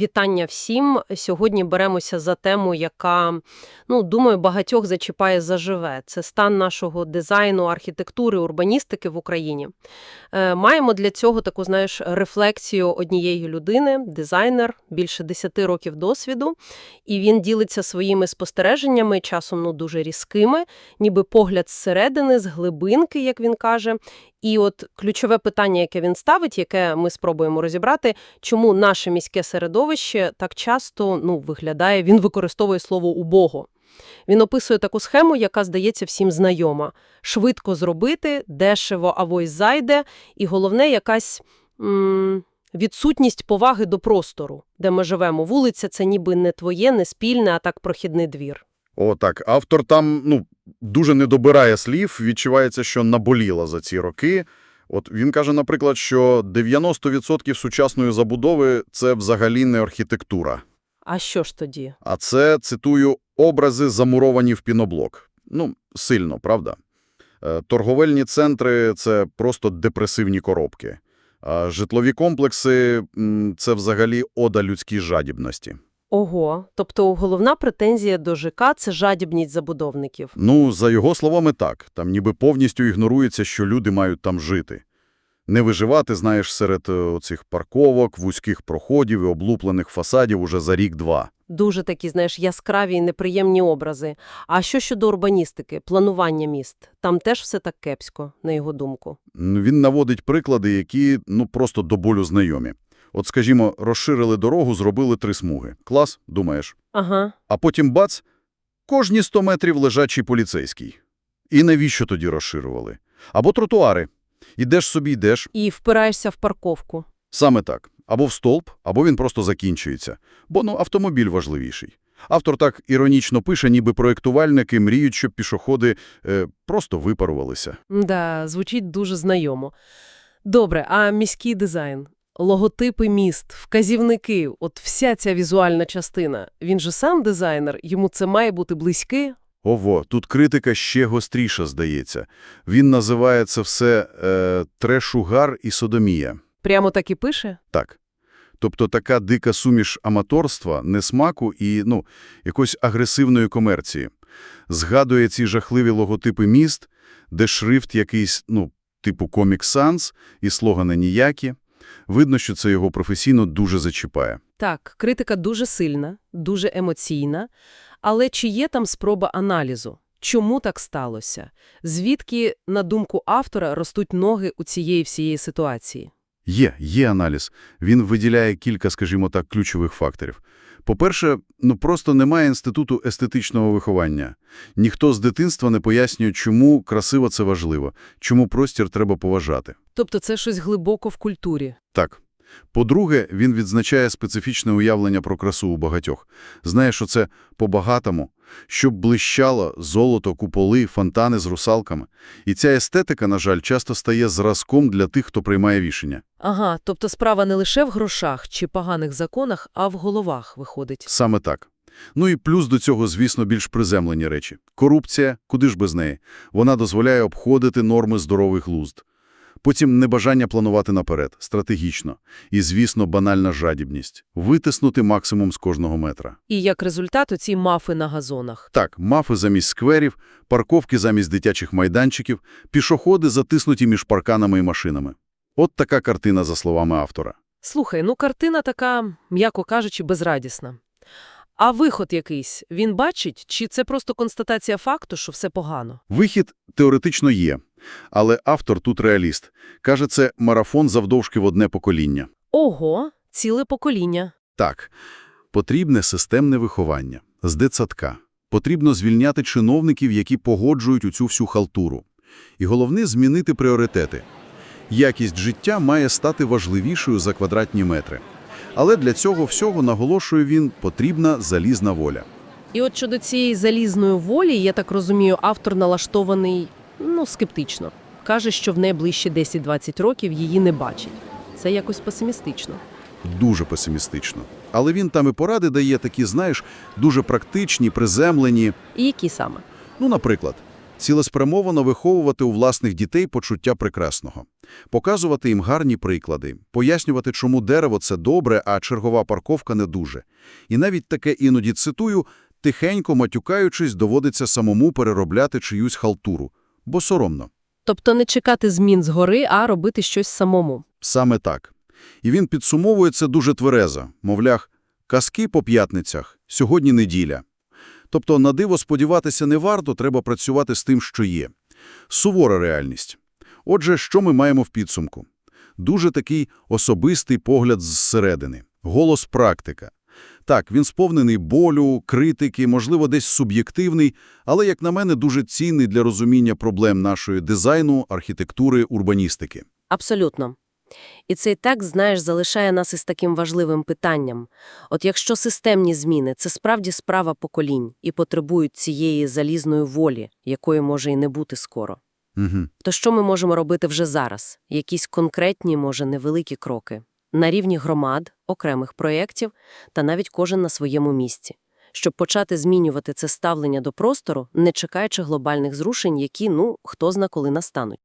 Вітання всім. Сьогодні беремося за тему, яка, ну, думаю, багатьох зачіпає заживе. Це стан нашого дизайну, архітектури, урбаністики в Україні. Е, маємо для цього таку, знаєш, рефлексію однієї людини, дизайнер, більше 10 років досвіду, і він ділиться своїми спостереженнями, часом ну, дуже різкими, ніби погляд зсередини, з глибинки, як він каже. І от ключове питання, яке він ставить, яке ми спробуємо розібрати, чому наше міське середовище так часто ну, виглядає, він використовує слово «убого». Він описує таку схему, яка здається всім знайома. Швидко зробити, дешево авось зайде, і головне якась м відсутність поваги до простору, де ми живемо. Вулиця – це ніби не твоє, не спільне, а так прохідний двір. О, так. Автор там, ну, дуже не добирає слів, відчувається, що наболіла за ці роки. От він каже, наприклад, що 90% сучасної забудови – це взагалі не архітектура. А що ж тоді? А це, цитую, образи замуровані в піноблок. Ну, сильно, правда? Е, Торговельні центри – це просто депресивні коробки. А житлові комплекси – це взагалі ода людській жадібності. Ого, тобто головна претензія до ЖК – це жадібність забудовників. Ну, за його словами, так. Там ніби повністю ігнорується, що люди мають там жити. Не виживати, знаєш, серед е, оцих парковок, вузьких проходів і облуплених фасадів уже за рік-два. Дуже такі, знаєш, яскраві і неприємні образи. А що щодо урбаністики, планування міст? Там теж все так кепсько, на його думку. Він наводить приклади, які, ну, просто до болю знайомі. От, скажімо, розширили дорогу, зробили три смуги. Клас, думаєш. Ага. А потім бац, кожні 100 метрів лежачий поліцейський. І навіщо тоді розширювали? Або тротуари. Ідеш собі, йдеш. І впираєшся в парковку. Саме так. Або в стовп, або він просто закінчується. Бо, ну, автомобіль важливіший. Автор так іронічно пише, ніби проєктувальники мріють, щоб пішоходи е, просто випарувалися. Да, звучить дуже знайомо. Добре, а міський дизайн? Логотипи міст, вказівники, от вся ця візуальна частина. Він же сам дизайнер, йому це має бути близьке? Ово, тут критика ще гостріша, здається. Він називає це все е, трешугар і содомія. Прямо так і пише? Так. Тобто така дика суміш аматорства, несмаку і, ну, якоїсь агресивної комерції. Згадує ці жахливі логотипи міст, де шрифт якийсь, ну, типу Comic Sans і слогани ніякі. Видно, що це його професійно дуже зачіпає. Так, критика дуже сильна, дуже емоційна, але чи є там спроба аналізу? Чому так сталося? Звідки, на думку автора, ростуть ноги у цієї всієї ситуації? Є, є аналіз. Він виділяє кілька, скажімо так, ключових факторів. По-перше, ну просто немає інституту естетичного виховання. Ніхто з дитинства не пояснює, чому красиво це важливо, чому простір треба поважати. Тобто це щось глибоко в культурі. Так. По-друге, він відзначає специфічне уявлення про красу у багатьох. Знає, що це по-багатому, щоб блищало золото, куполи, фонтани з русалками. І ця естетика, на жаль, часто стає зразком для тих, хто приймає рішення. Ага, тобто справа не лише в грошах чи поганих законах, а в головах виходить. Саме так. Ну і плюс до цього, звісно, більш приземлені речі. Корупція, куди ж без неї? Вона дозволяє обходити норми здорових глузд. Потім небажання планувати наперед, стратегічно. І, звісно, банальна жадібність. Витиснути максимум з кожного метра. І як результат оці мафи на газонах. Так, мафи замість скверів, парковки замість дитячих майданчиків, пішоходи затиснуті між парканами і машинами. От така картина, за словами автора. Слухай, ну картина така, м'яко кажучи, безрадісна. А виход якийсь, він бачить, чи це просто констатація факту, що все погано? Вихід теоретично є, але автор тут реаліст. Каже, це марафон завдовжки в одне покоління. Ого, ціле покоління. Так, потрібне системне виховання з дитсадка. Потрібно звільняти чиновників, які погоджують у цю всю халтуру. І головне – змінити пріоритети. Якість життя має стати важливішою за квадратні метри. Але для цього всього, наголошує він, потрібна залізна воля. І от щодо цієї залізної волі, я так розумію, автор налаштований, ну, скептично. Каже, що в найближчі 10-20 років її не бачить. Це якось песимістично. Дуже песимістично. Але він там і поради дає такі, знаєш, дуже практичні, приземлені. І які саме? Ну, наприклад, Цілеспрямовано виховувати у власних дітей почуття прекрасного. Показувати їм гарні приклади, пояснювати, чому дерево – це добре, а чергова парковка – не дуже. І навіть таке іноді цитую, тихенько матюкаючись, доводиться самому переробляти чиюсь халтуру. Бо соромно. Тобто не чекати змін згори, а робити щось самому. Саме так. І він підсумовує це дуже тверезо. Мовлях, казки по п'ятницях, сьогодні неділя. Тобто на диво сподіватися не варто, треба працювати з тим, що є. Сувора реальність. Отже, що ми маємо в підсумку? Дуже такий особистий погляд зсередини. Голос практика. Так, він сповнений болю, критики, можливо, десь суб'єктивний, але, як на мене, дуже цінний для розуміння проблем нашої дизайну, архітектури, урбаністики. Абсолютно. І цей текст, знаєш, залишає нас із таким важливим питанням. От якщо системні зміни – це справді справа поколінь і потребують цієї залізної волі, якої може і не бути скоро, Угу. то що ми можемо робити вже зараз? Якісь конкретні, може, невеликі кроки? На рівні громад, окремих проєктів та навіть кожен на своєму місці. Щоб почати змінювати це ставлення до простору, не чекаючи глобальних зрушень, які, ну, хто зна коли настануть.